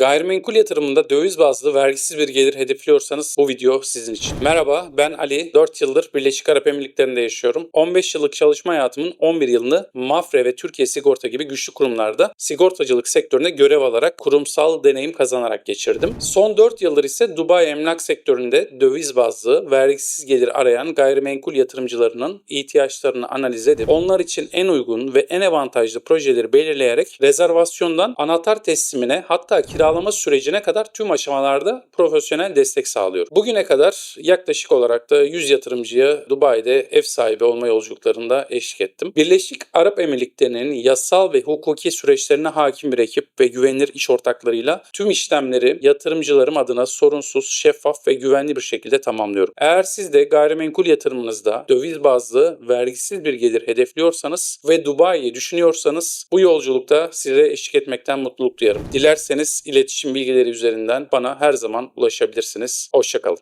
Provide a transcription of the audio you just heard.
Gayrimenkul yatırımında döviz bazlı vergisiz bir gelir hedefliyorsanız bu video sizin için. Merhaba ben Ali. 4 yıldır Birleşik Arap Emirlikleri'nde yaşıyorum. 15 yıllık çalışma hayatımın 11 yılını Mafre ve Türkiye Sigorta gibi güçlü kurumlarda sigortacılık sektöründe görev alarak kurumsal deneyim kazanarak geçirdim. Son 4 yıldır ise Dubai emlak sektöründe döviz bazlı vergisiz gelir arayan gayrimenkul yatırımcılarının ihtiyaçlarını analiz edip onlar için en uygun ve en avantajlı projeleri belirleyerek rezervasyondan anahtar teslimine hatta kiralama sürecine kadar tüm aşamalarda profesyonel destek sağlıyorum. Bugüne kadar yaklaşık olarak da 100 yatırımcıya Dubai'de ev sahibi olma yolculuklarında eşlik ettim. Birleşik Arap Emirlikleri'nin yasal ve hukuki süreçlerine hakim bir ekip ve güvenilir iş ortaklarıyla tüm işlemleri yatırımcılarım adına sorunsuz, şeffaf ve güvenli bir şekilde tamamlıyorum. Eğer siz de gayrimenkul yatırımınızda döviz bazlı vergisiz bir gelir hedefliyorsanız ve Dubai'yi düşünüyorsanız bu yolculukta size eşlik etmekten mutluluk duyarım. Dilerseniz iletişim bilgileri üzerinden bana her zaman ulaşabilirsiniz. Hoşçakalın.